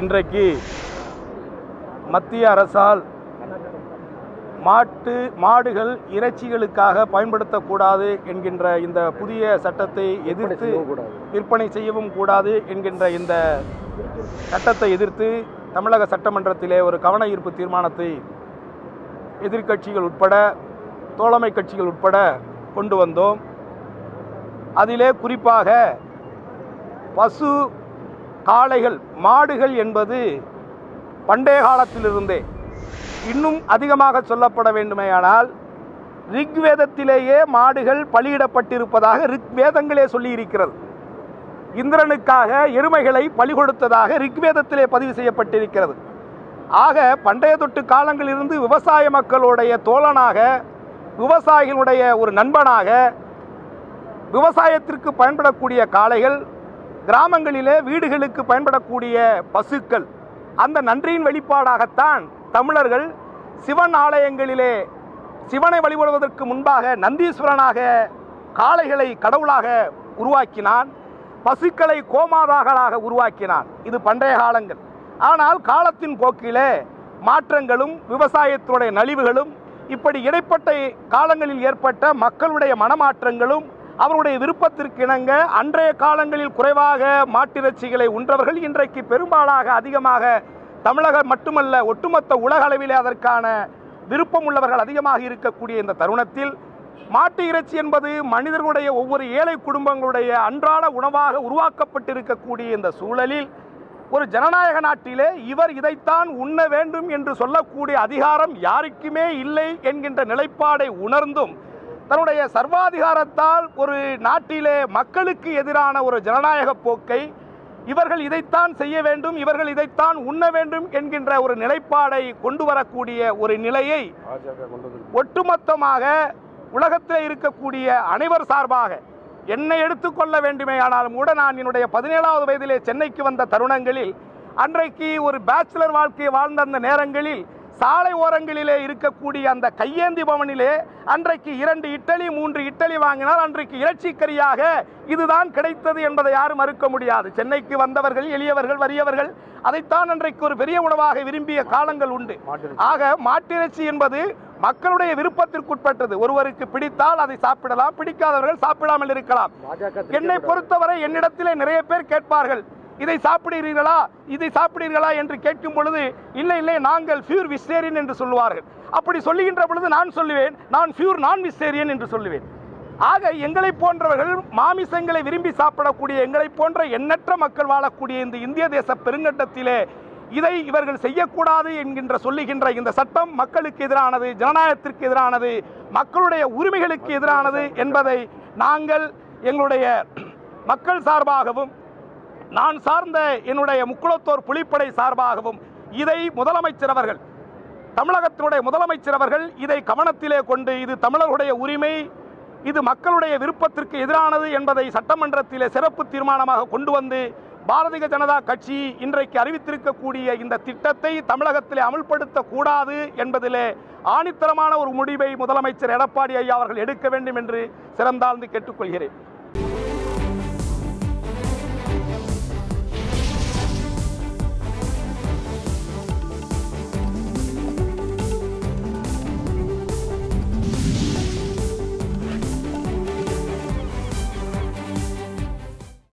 இன்றைக்கு மத்திய அரசால் மாட்டு மாடுகள் இறைச்சிகளுக்காக பயன்படுத்தக்கூடாது என்கின்ற இந்த புதிய சட்டத்தை எதிர்த்து விற்பனை செய்யவும் கூடாது. என்கின்ற இந்த சட்டத்தை எதிர்த்து தமிழக சட்டமன்றத்திலே ஒரு கவன ஈர்ப்பு தீர்மானத்தை எதிர்க்கட்சிகள் உட்பட தோழமை கட்சிகள் உட்பட கொண்டு வந்தோம். அதிலே குறிப்பாக பசு காளைகள் மாடுகள் என்பது பண்டைய காலத்திலிருந்தே இன்னும் அதிகமாக சொல்லப்பட வேண்டுமேயானால் ரிக்வேதத்திலேயே மாடுகள் பலியிடப்பட்டிருப்பதாக ரிக்வேதங்களே சொல்லியிருக்கிறது. இந்திரனுக்காக எருமைகளை பலி கொடுத்ததாக ரிக்வேதத்திலே பதிவு செய்யப்பட்டிருக்கிறது. ஆக பண்டைய தொட்டு காலங்களிலிருந்து விவசாய மக்களுடைய தோழனாக விவசாயிகளுடைய ஒரு நண்பனாக விவசாயத்திற்கு பயன்படக்கூடிய காளைகள் கிராமங்களிலே வீடுகளுக்கு பயன்படக்கூடிய பசுக்கள். அந்த நன்றியின் வெளிப்பாடாகத்தான் தமிழர்கள் சிவன் ஆலயங்களிலே சிவனை வழிபடுவதற்கு முன்பாக நந்தீஸ்வரனாக காளைகளை கடவுளாக உருவாக்கினான். பசுக்களை கோமாதாகளாக உருவாக்கினான். இது பண்டைய காலங்கள். ஆனால் காலத்தின் போக்கிலே மாற்றங்களும் விவசாயத்தினுடைய நலிவுகளும் இப்படி இடைப்பட்ட காலங்களில் ஏற்பட்ட மக்களுடைய மனமாற்றங்களும் அவருடைய விருப்பத்திற்கு இணங்க அன்றைய காலங்களில் குறைவாக மாட்டிறைச்சிகளை உன்றவர்கள் இன்றைக்கு பெரும்பாலாக அதிகமாக தமிழகம் மட்டுமல்ல ஒட்டுமொத்த உலக அளவிலே அதற்கான விருப்பம் உள்ளவர்கள் அதிகமாக இருக்கக்கூடிய இந்த தருணத்தில் மாட்டு இறைச்சி என்பது மனிதர்களுடைய ஒவ்வொரு ஏழை குடும்பங்களுடைய அன்றாட உணவாக உருவாக்கப்பட்டிருக்கக்கூடிய இந்த சூழலில் ஒரு ஜனநாயக நாட்டிலே இவர் இதைத்தான் உண்ண வேண்டும் என்று சொல்லக்கூடிய அதிகாரம் யாருக்குமே இல்லை என்கின்ற நிலைப்பாடை உணர்ந்தும் தன்னுடைய சர்வாதிகாரத்தால் ஒரு நாட்டிலே மக்களுக்கு எதிரான ஒரு ஜனநாயக போக்கை இவர்கள் இதைத்தான் செய்ய வேண்டும் இவர்கள் இதைத்தான் உண்ண வேண்டும் என்கின்ற ஒரு நிலைப்பாடை கொண்டு வரக்கூடிய ஒரு நிலையை ஒட்டுமொத்தமாக உலகத்தில் இருக்கக்கூடிய அனைவர் சார்பாக என்னை எடுத்துக்கொள்ள வேண்டுமேயானாலும் கூட நான் என்னுடைய பதினேழாவது வயதிலே சென்னைக்கு வந்த தருணங்களில் அன்றைக்கு ஒரு பேச்சுலர் வாழ்க்கையை வாழ்ந்த அந்த நேரங்களில் சாலை ஓரங்களிலே இருக்கக்கூடிய அந்த கையேந்தி பவனிலே அன்றைக்கு இரண்டு இட்டலி மூன்று இட்டலி வாங்கினால் அன்றைக்கு இறைச்சிக்கரியாக இதுதான் கிடைத்தது என்பதை யாரும் மறுக்க முடியாது. சென்னைக்கு வந்தவர்கள் எளியவர்கள் வறியவர்கள் அதைத்தான் அன்றைக்கு ஒரு பெரிய உணவாக விரும்பிய காலங்கள் உண்டு. ஆக மாட்டிறைச்சி என்பது மக்களுடைய விருப்பத்திற்குட்பட்டது. ஒருவருக்கு பிடித்தால் அதை சாப்பிடலாம் பிடிக்காதவர்கள் சாப்பிடாமல் இருக்கலாம். என்னை பொறுத்தவரை என்னிடத்திலே நிறைய பேர் கேட்பார்கள். இதை சாப்பிடுகிறீர்களா? இதை சாப்பிடுகிறீர்களா என்று கேட்கும் பொழுது இல்லை இல்லை நாங்கள் பியூர் விஸ்டேரியன் என்று சொல்லுவார்கள். அப்படி சொல்லுகின்ற பொழுது நான் சொல்லுவேன் நான் பியூர் நான் விஸ்டேரியன் என்று சொல்லுவேன். ஆக எங்களை போன்றவர்கள் மாமிசங்களை விரும்பி சாப்பிடக்கூடிய எங்களை போன்ற எண்ணற்ற மக்கள் வாழக்கூடிய இந்த இந்திய தேச பெருங்கட்டத்திலே இதை இவர்கள் செய்யக்கூடாது என்கின்ற சொல்லுகின்ற இந்த சட்டம் மக்களுக்கு எதிரானது ஜனநாயகத்திற்கு எதிரானது மக்களுடைய உரிமைகளுக்கு எதிரானது என்பதை நாங்கள் எங்களுடைய மக்கள் சார்பாகவும் நான் சார்ந்த என்னுடைய முக்குளத்தோர் புலிப்படை சார்பாகவும் இதை முதலமைச்சர் அவர்கள் தமிழகத்தினுடைய முதலமைச்சர் அவர்கள் இதை கவனத்திலே கொண்டு இது தமிழர்களுடைய உரிமை இது மக்களுடைய விருப்பத்திற்கு எதிரானது என்பதை சட்டமன்றத்திலே சிறப்பு தீர்மானமாக கொண்டு வந்து பாரதிய ஜனதா கட்சி இன்றைக்கு அறிவித்திருக்கக்கூடிய இந்த திட்டத்தை தமிழகத்திலே அமல்படுத்தக்கூடாது என்பதிலே ஆணித்தரமான ஒரு முடிவை முதலமைச்சர் எடப்பாடி ஐயா அவர்கள் எடுக்க வேண்டும் என்று சிறந்தாழ்ந்து கேட்டுக்கொள்கிறேன்.